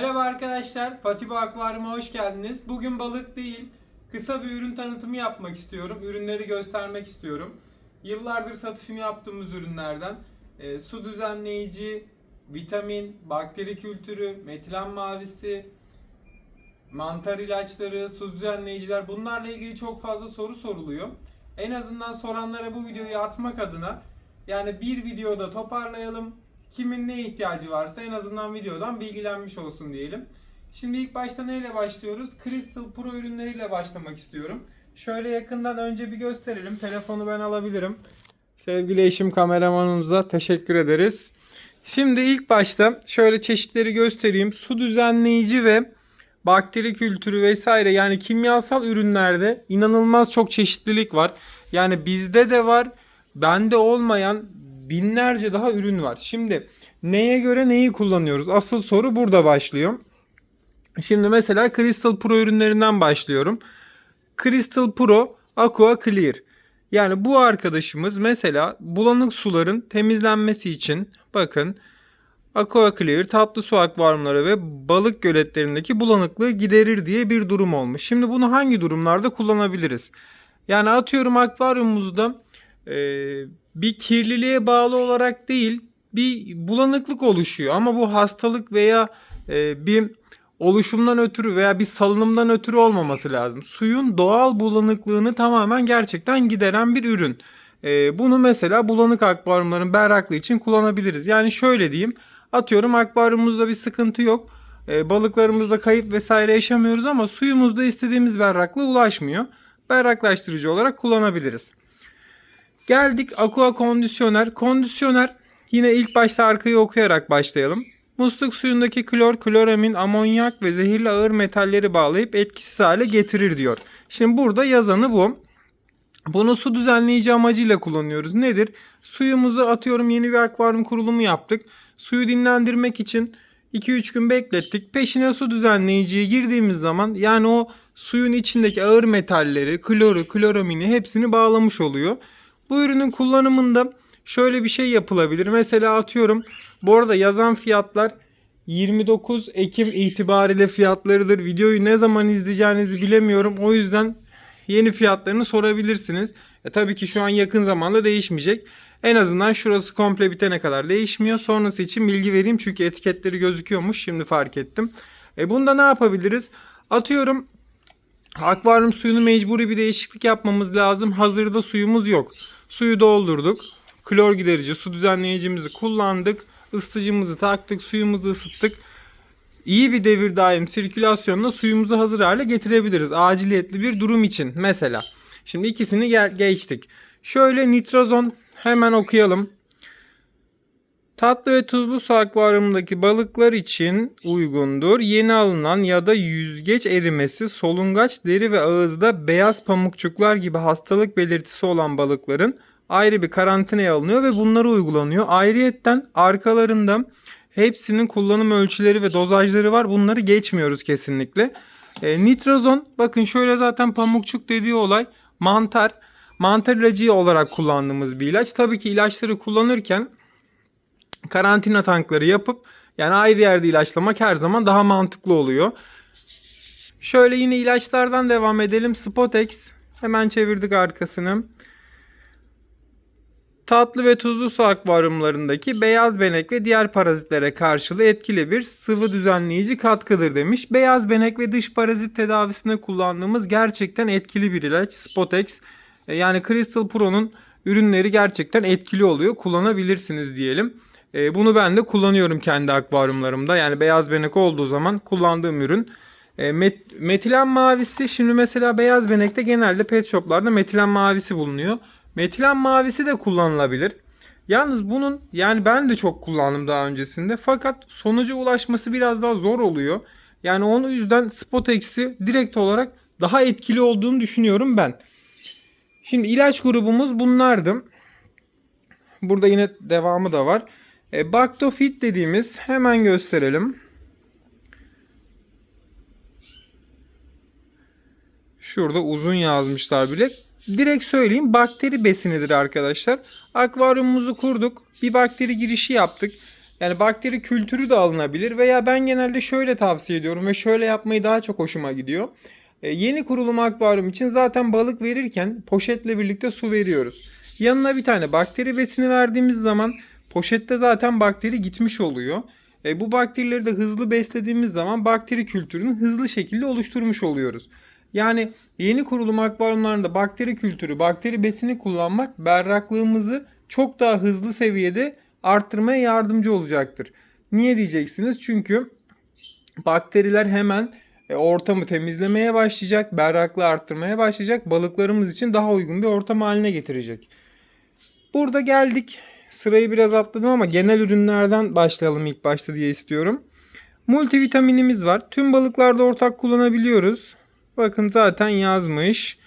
Merhaba arkadaşlar, Patiba Akvaryum'a hoş geldiniz. Bugün balık değil, kısa bir ürün tanıtımı yapmak istiyorum. Ürünleri göstermek istiyorum. Yıllardır satışını yaptığımız ürünlerden e, su düzenleyici, vitamin, bakteri kültürü, metilen mavisi, mantar ilaçları, su düzenleyiciler bunlarla ilgili çok fazla soru soruluyor. En azından soranlara bu videoyu atmak adına yani bir videoda toparlayalım. Kimin ne ihtiyacı varsa en azından videodan bilgilenmiş olsun diyelim. Şimdi ilk başta neyle başlıyoruz? Crystal Pro ürünleriyle başlamak istiyorum. Şöyle yakından önce bir gösterelim. Telefonu ben alabilirim. Sevgili eşim kameramanımıza teşekkür ederiz. Şimdi ilk başta şöyle çeşitleri göstereyim. Su düzenleyici ve bakteri kültürü vesaire yani kimyasal ürünlerde inanılmaz çok çeşitlilik var. Yani bizde de var, bende olmayan binlerce daha ürün var. Şimdi neye göre neyi kullanıyoruz? Asıl soru burada başlıyor. Şimdi mesela Crystal Pro ürünlerinden başlıyorum. Crystal Pro Aqua Clear. Yani bu arkadaşımız mesela bulanık suların temizlenmesi için bakın Aqua Clear tatlı su akvaryumları ve balık göletlerindeki bulanıklığı giderir diye bir durum olmuş. Şimdi bunu hangi durumlarda kullanabiliriz? Yani atıyorum akvaryumumuzda e, bir kirliliğe bağlı olarak değil bir bulanıklık oluşuyor. Ama bu hastalık veya e, bir oluşumdan ötürü veya bir salınımdan ötürü olmaması lazım. Suyun doğal bulanıklığını tamamen gerçekten gideren bir ürün. E, bunu mesela bulanık akvaryumların berraklığı için kullanabiliriz. Yani şöyle diyeyim. Atıyorum akvaryumumuzda bir sıkıntı yok. E, balıklarımızda kayıp vesaire yaşamıyoruz ama suyumuzda istediğimiz berraklığa ulaşmıyor. Berraklaştırıcı olarak kullanabiliriz. Geldik aqua kondisyoner. Kondisyoner yine ilk başta arkayı okuyarak başlayalım. Musluk suyundaki klor, kloramin, amonyak ve zehirli ağır metalleri bağlayıp etkisiz hale getirir diyor. Şimdi burada yazanı bu. Bunu su düzenleyici amacıyla kullanıyoruz. Nedir? Suyumuzu atıyorum yeni bir akvaryum kurulumu yaptık. Suyu dinlendirmek için 2-3 gün beklettik. Peşine su düzenleyiciye girdiğimiz zaman yani o suyun içindeki ağır metalleri, kloru, kloramini hepsini bağlamış oluyor. Bu ürünün kullanımında şöyle bir şey yapılabilir. Mesela atıyorum bu arada yazan fiyatlar 29 Ekim itibariyle fiyatlarıdır. Videoyu ne zaman izleyeceğinizi bilemiyorum. O yüzden yeni fiyatlarını sorabilirsiniz. E, tabii ki şu an yakın zamanda değişmeyecek. En azından şurası komple bitene kadar değişmiyor. Sonrası için bilgi vereyim çünkü etiketleri gözüküyormuş. Şimdi fark ettim. E bunda ne yapabiliriz? Atıyorum akvaryum suyunu mecburi bir değişiklik yapmamız lazım. Hazırda suyumuz yok. Suyu doldurduk. Klor giderici su düzenleyicimizi kullandık. ısıtıcımızı taktık. Suyumuzu ısıttık. İyi bir devir daim sirkülasyonla suyumuzu hazır hale getirebiliriz. Aciliyetli bir durum için mesela. Şimdi ikisini geçtik. Şöyle nitrozon hemen okuyalım. Tatlı ve tuzlu su akvaryumundaki balıklar için uygundur. Yeni alınan ya da yüzgeç erimesi, solungaç deri ve ağızda beyaz pamukçuklar gibi hastalık belirtisi olan balıkların ayrı bir karantinaya alınıyor ve bunları uygulanıyor. Ayrıyetten arkalarında hepsinin kullanım ölçüleri ve dozajları var. Bunları geçmiyoruz kesinlikle. E, nitrozon bakın şöyle zaten pamukçuk dediği olay mantar. Mantar ilacı olarak kullandığımız bir ilaç. Tabii ki ilaçları kullanırken karantina tankları yapıp yani ayrı yerde ilaçlamak her zaman daha mantıklı oluyor. Şöyle yine ilaçlardan devam edelim. Spotex. Hemen çevirdik arkasını. Tatlı ve tuzlu su akvaryumlarındaki beyaz benek ve diğer parazitlere karşılığı etkili bir sıvı düzenleyici katkıdır demiş. Beyaz benek ve dış parazit tedavisinde kullandığımız gerçekten etkili bir ilaç Spotex. E, Yani Crystal Pro'nun ürünleri gerçekten etkili oluyor. Kullanabilirsiniz diyelim. E, Bunu ben de kullanıyorum kendi akvaryumlarımda. Yani beyaz benek olduğu zaman kullandığım ürün. E, met- metilen mavisi şimdi mesela beyaz benekte genelde pet shoplarda metilen mavisi bulunuyor. Metilen mavisi de kullanılabilir. Yalnız bunun yani ben de çok kullandım daha öncesinde. Fakat sonuca ulaşması biraz daha zor oluyor. Yani onun yüzden Spotex'i direkt olarak daha etkili olduğunu düşünüyorum ben. Şimdi ilaç grubumuz bunlardı. Burada yine devamı da var. E, Bactofit dediğimiz hemen gösterelim. Şurada uzun yazmışlar bile. Direkt söyleyeyim bakteri besinidir arkadaşlar. Akvaryumumuzu kurduk. Bir bakteri girişi yaptık. Yani bakteri kültürü de alınabilir veya ben genelde şöyle tavsiye ediyorum ve şöyle yapmayı daha çok hoşuma gidiyor. E, yeni kurulum akvaryum için zaten balık verirken poşetle birlikte su veriyoruz. Yanına bir tane bakteri besini verdiğimiz zaman poşette zaten bakteri gitmiş oluyor. E, bu bakterileri de hızlı beslediğimiz zaman bakteri kültürünü hızlı şekilde oluşturmuş oluyoruz. Yani yeni kurulum akvaryumlarında bakteri kültürü, bakteri besini kullanmak berraklığımızı çok daha hızlı seviyede arttırmaya yardımcı olacaktır. Niye diyeceksiniz? Çünkü bakteriler hemen e, ortamı temizlemeye başlayacak, berraklığı arttırmaya başlayacak, balıklarımız için daha uygun bir ortam haline getirecek. Burada geldik. Sırayı biraz atladım ama genel ürünlerden başlayalım ilk başta diye istiyorum. Multivitaminimiz var. Tüm balıklarda ortak kullanabiliyoruz. Bakın zaten yazmış.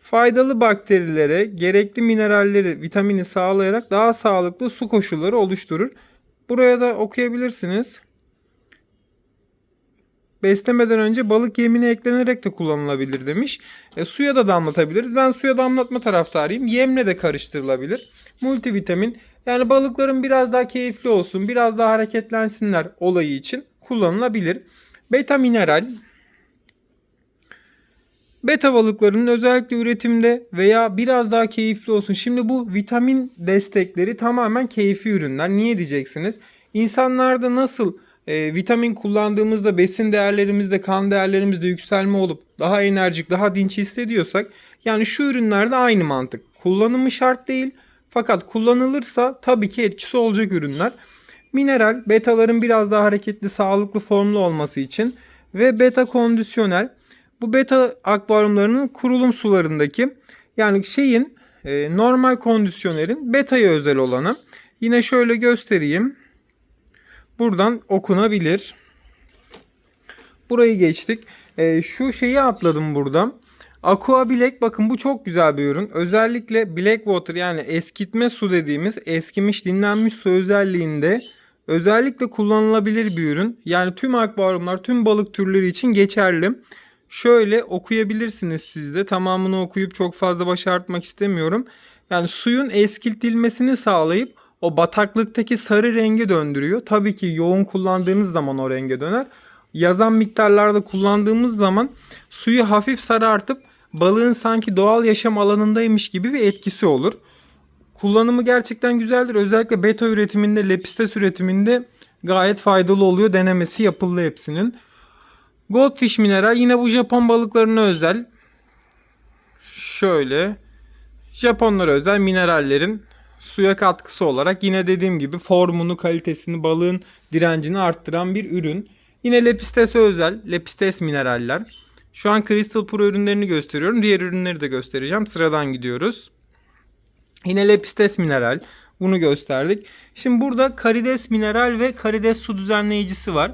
Faydalı bakterilere gerekli mineralleri, vitamini sağlayarak daha sağlıklı su koşulları oluşturur. Buraya da okuyabilirsiniz. Beslemeden önce balık yemine eklenerek de kullanılabilir demiş. E, suya da damlatabiliriz. Ben suya damlatma taraftarıyım. Yemle de karıştırılabilir. Multivitamin yani balıkların biraz daha keyifli olsun, biraz daha hareketlensinler olayı için kullanılabilir. Beta mineral Beta balıklarının özellikle üretimde veya biraz daha keyifli olsun. Şimdi bu vitamin destekleri tamamen keyfi ürünler. Niye diyeceksiniz? İnsanlarda nasıl e, vitamin kullandığımızda besin değerlerimizde, kan değerlerimizde yükselme olup daha enerjik, daha dinç hissediyorsak yani şu ürünlerde aynı mantık. Kullanımı şart değil fakat kullanılırsa tabii ki etkisi olacak ürünler. Mineral, betaların biraz daha hareketli, sağlıklı formlu olması için ve beta kondisyoner bu beta akvaryumlarının kurulum sularındaki yani şeyin e, normal kondisyonerin beta'ya özel olanı. Yine şöyle göstereyim. Buradan okunabilir. Burayı geçtik. E, şu şeyi atladım buradan. Aqua Black bakın bu çok güzel bir ürün. Özellikle Black Water yani eskitme su dediğimiz eskimiş dinlenmiş su özelliğinde özellikle kullanılabilir bir ürün. Yani tüm akvaryumlar tüm balık türleri için geçerli. Şöyle okuyabilirsiniz siz de. Tamamını okuyup çok fazla baş artmak istemiyorum. Yani suyun eskiltilmesini sağlayıp o bataklıktaki sarı rengi döndürüyor. Tabii ki yoğun kullandığınız zaman o renge döner. Yazan miktarlarda kullandığımız zaman suyu hafif sarartıp balığın sanki doğal yaşam alanındaymış gibi bir etkisi olur. Kullanımı gerçekten güzeldir. Özellikle beta üretiminde, lepistes üretiminde gayet faydalı oluyor. Denemesi yapıldı hepsinin. Goldfish mineral yine bu Japon balıklarına özel. Şöyle Japonlara özel minerallerin suya katkısı olarak yine dediğim gibi formunu, kalitesini, balığın direncini arttıran bir ürün. Yine Lepistes'e özel Lepistes mineraller. Şu an Crystal Pro ürünlerini gösteriyorum. Diğer ürünleri de göstereceğim. Sıradan gidiyoruz. Yine Lepistes mineral. Bunu gösterdik. Şimdi burada karides mineral ve karides su düzenleyicisi var.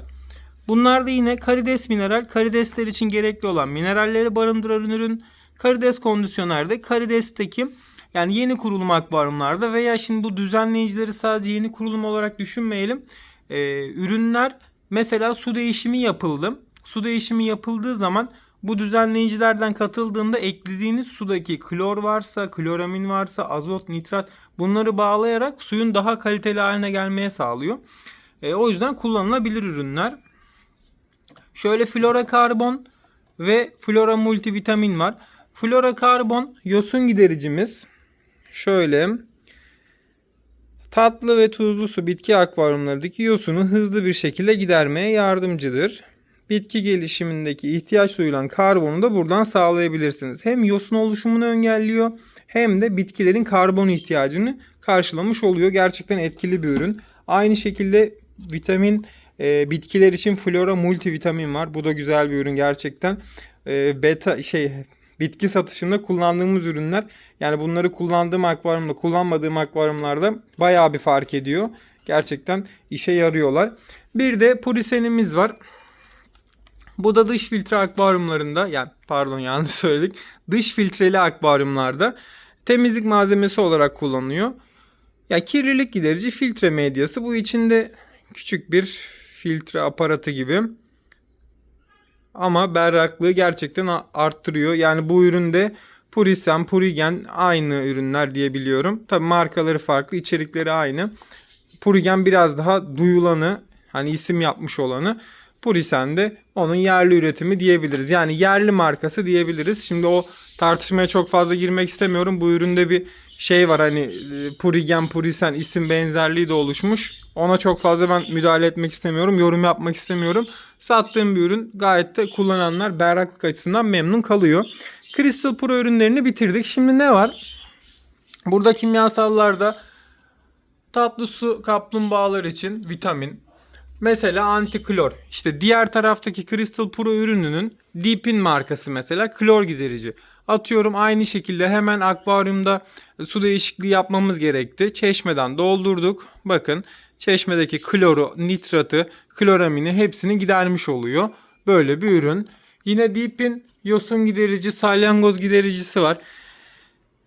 Bunlar da yine karides mineral, karidesler için gerekli olan mineralleri barındıran ürün. Karides kondisyonerde karidesteki yani yeni kurulum akvaryumlarda veya şimdi bu düzenleyicileri sadece yeni kurulum olarak düşünmeyelim. Ee, ürünler mesela su değişimi yapıldı. Su değişimi yapıldığı zaman bu düzenleyicilerden katıldığında eklediğiniz sudaki klor varsa, kloramin varsa, azot, nitrat bunları bağlayarak suyun daha kaliteli haline gelmeye sağlıyor. E, o yüzden kullanılabilir ürünler. Şöyle flora karbon ve flora multivitamin var. Flora karbon yosun gidericimiz. Şöyle tatlı ve tuzlu su bitki akvaryumlarındaki yosunu hızlı bir şekilde gidermeye yardımcıdır. Bitki gelişimindeki ihtiyaç duyulan karbonu da buradan sağlayabilirsiniz. Hem yosun oluşumunu engelliyor hem de bitkilerin karbon ihtiyacını karşılamış oluyor. Gerçekten etkili bir ürün. Aynı şekilde vitamin e, bitkiler için flora multivitamin var. Bu da güzel bir ürün gerçekten. E, beta şey bitki satışında kullandığımız ürünler. Yani bunları kullandığım akvaryumda, kullanmadığım akvaryumlarda bayağı bir fark ediyor. Gerçekten işe yarıyorlar. Bir de purisenimiz var. Bu da dış filtre akvaryumlarında yani pardon yanlış söyledik. Dış filtreli akvaryumlarda temizlik malzemesi olarak kullanılıyor. Ya kirlilik giderici filtre medyası. Bu içinde küçük bir filtre aparatı gibi. Ama berraklığı gerçekten arttırıyor. Yani bu üründe Purisen, Purigen aynı ürünler diye biliyorum. Tabi markaları farklı, içerikleri aynı. Purigen biraz daha duyulanı, hani isim yapmış olanı. Purisen de onun yerli üretimi diyebiliriz. Yani yerli markası diyebiliriz. Şimdi o tartışmaya çok fazla girmek istemiyorum. Bu üründe bir şey var hani e, Purigen, Purisen isim benzerliği de oluşmuş. Ona çok fazla ben müdahale etmek istemiyorum. Yorum yapmak istemiyorum. Sattığım bir ürün gayet de kullananlar berraklık açısından memnun kalıyor. Crystal Pro ürünlerini bitirdik. Şimdi ne var? Burada kimyasallarda tatlı su kaplumbağalar için vitamin. Mesela antiklor. İşte diğer taraftaki Crystal Pro ürününün Deep'in markası mesela klor giderici. Atıyorum aynı şekilde hemen akvaryumda su değişikliği yapmamız gerekti. Çeşmeden doldurduk. Bakın çeşmedeki kloru, nitratı, kloramini hepsini gidermiş oluyor. Böyle bir ürün. Yine Deep'in yosun giderici, salyangoz gidericisi var.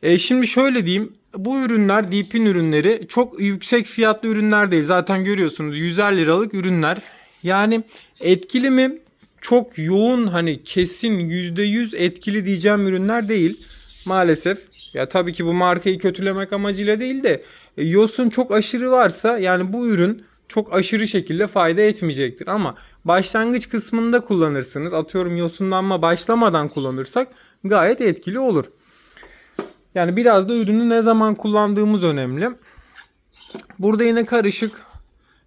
E şimdi şöyle diyeyim. Bu ürünler Deep'in ürünleri çok yüksek fiyatlı ürünler değil. Zaten görüyorsunuz 100'er liralık ürünler. Yani etkili mi? Çok yoğun hani kesin %100 etkili diyeceğim ürünler değil. Maalesef. Ya tabii ki bu markayı kötülemek amacıyla değil de e, yosun çok aşırı varsa yani bu ürün çok aşırı şekilde fayda etmeyecektir. Ama başlangıç kısmında kullanırsınız. Atıyorum yosunlanma başlamadan kullanırsak gayet etkili olur. Yani biraz da ürünü ne zaman kullandığımız önemli. Burada yine karışık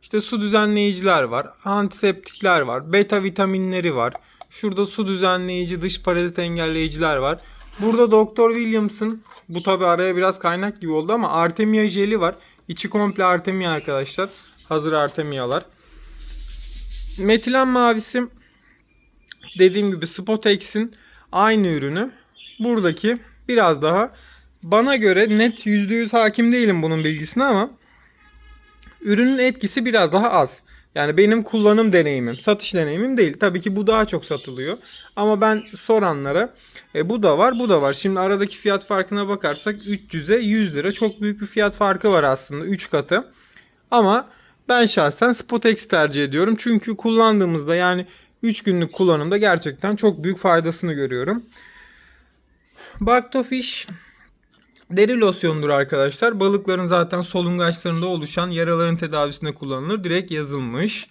işte su düzenleyiciler var, antiseptikler var, beta vitaminleri var. Şurada su düzenleyici, dış parazit engelleyiciler var. Burada Dr. Williams'ın bu tabi araya biraz kaynak gibi oldu ama Artemia jeli var. İçi komple Artemia arkadaşlar. Hazır Artemia'lar. Metilen mavisi dediğim gibi Spotex'in aynı ürünü. Buradaki biraz daha bana göre net %100 hakim değilim bunun bilgisine ama ürünün etkisi biraz daha az. Yani benim kullanım deneyimim, satış deneyimim değil. Tabii ki bu daha çok satılıyor. Ama ben soranlara e, bu da var, bu da var. Şimdi aradaki fiyat farkına bakarsak 300'e 100 lira çok büyük bir fiyat farkı var aslında 3 katı. Ama ben şahsen Spotex tercih ediyorum. Çünkü kullandığımızda yani 3 günlük kullanımda gerçekten çok büyük faydasını görüyorum. Bactofish Deri losyondur arkadaşlar. Balıkların zaten solungaçlarında oluşan yaraların tedavisinde kullanılır. Direkt yazılmış.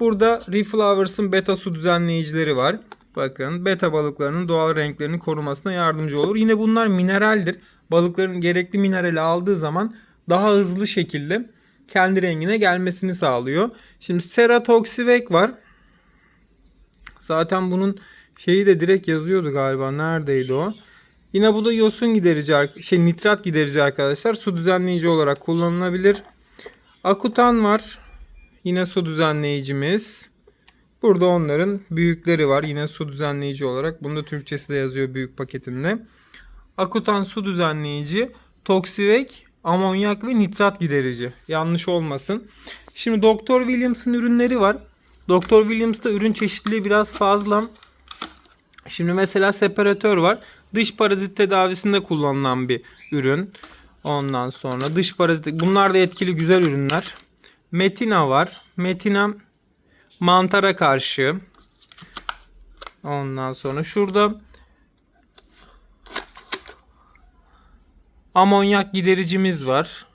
Burada Reflowers'ın beta su düzenleyicileri var. Bakın beta balıklarının doğal renklerini korumasına yardımcı olur. Yine bunlar mineraldir. Balıkların gerekli minerali aldığı zaman daha hızlı şekilde kendi rengine gelmesini sağlıyor. Şimdi Ceratoxivec var. Zaten bunun şeyi de direkt yazıyordu galiba. Neredeydi o? Yine bu da yosun giderici, şey nitrat giderici arkadaşlar. Su düzenleyici olarak kullanılabilir. Akutan var. Yine su düzenleyicimiz. Burada onların büyükleri var. Yine su düzenleyici olarak. Bunda Türkçesi de yazıyor büyük paketinde. Akutan su düzenleyici. Toksivek, amonyak ve nitrat giderici. Yanlış olmasın. Şimdi Dr. Williams'ın ürünleri var. Dr. Williams'ta ürün çeşitliliği biraz fazla. Şimdi mesela separatör var. Dış parazit tedavisinde kullanılan bir ürün. Ondan sonra dış parazit bunlar da etkili güzel ürünler. Metina var. Metina mantara karşı. Ondan sonra şurada amonyak gidericimiz var.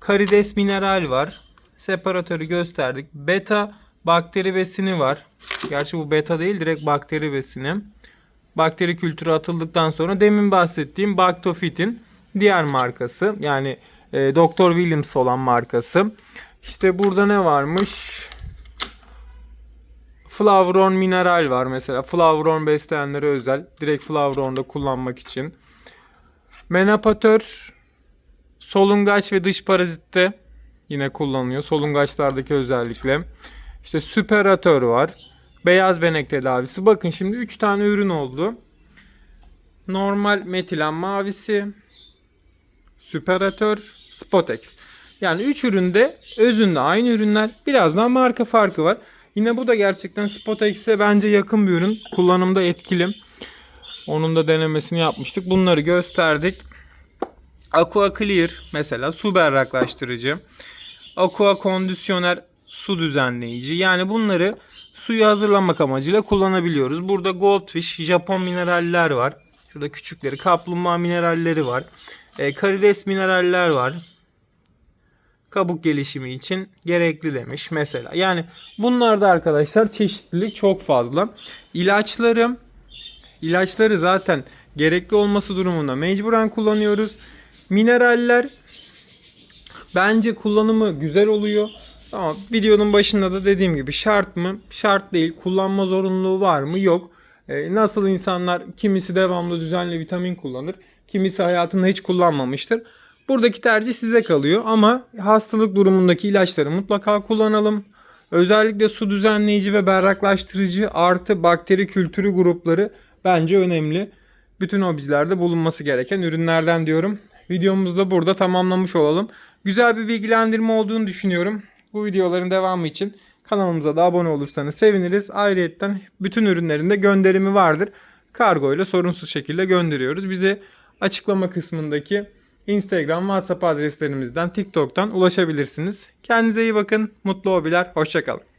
Karides mineral var. Separatörü gösterdik. Beta bakteri besini var. Gerçi bu beta değil direkt bakteri besini. Bakteri kültürü atıldıktan sonra demin bahsettiğim Bactofit'in diğer markası. Yani e, Dr. Williams olan markası. İşte burada ne varmış? Flavron mineral var mesela. Flavron besleyenlere özel. Direkt Flavron'da kullanmak için. Menapatör solungaç ve dış parazitte yine kullanılıyor. Solungaçlardaki özellikle. İşte süperatör var. Beyaz benek tedavisi. Bakın şimdi 3 tane ürün oldu. Normal metilen mavisi, süperatör, spotex. Yani 3 üründe özünde aynı ürünler. Birazdan marka farkı var. Yine bu da gerçekten Spotex'e bence yakın bir ürün. Kullanımda etkili. Onun da denemesini yapmıştık. Bunları gösterdik. Aqua Clear mesela su berraklaştırıcı. Aqua Kondisyoner su düzenleyici. Yani bunları suyu hazırlamak amacıyla kullanabiliyoruz. Burada Goldfish, Japon mineraller var. Şurada küçükleri kaplumbağa mineralleri var. E, karides mineraller var. Kabuk gelişimi için gerekli demiş mesela. Yani bunlarda arkadaşlar çeşitlilik çok fazla. İlaçları ilaçları zaten gerekli olması durumunda mecburen kullanıyoruz. Mineraller bence kullanımı güzel oluyor. Ama videonun başında da dediğim gibi şart mı? Şart değil. Kullanma zorunluluğu var mı? Yok. Ee, nasıl insanlar kimisi devamlı düzenli vitamin kullanır. Kimisi hayatında hiç kullanmamıştır. Buradaki tercih size kalıyor ama hastalık durumundaki ilaçları mutlaka kullanalım. Özellikle su düzenleyici ve berraklaştırıcı artı bakteri kültürü grupları bence önemli. Bütün hobicilerde bulunması gereken ürünlerden diyorum. Videomuzu da burada tamamlamış olalım. Güzel bir bilgilendirme olduğunu düşünüyorum. Bu videoların devamı için kanalımıza da abone olursanız seviniriz. Ayrıca bütün ürünlerin de gönderimi vardır. Kargo ile sorunsuz şekilde gönderiyoruz. Bize açıklama kısmındaki Instagram, WhatsApp adreslerimizden, TikTok'tan ulaşabilirsiniz. Kendinize iyi bakın. Mutlu hobiler. Hoşçakalın.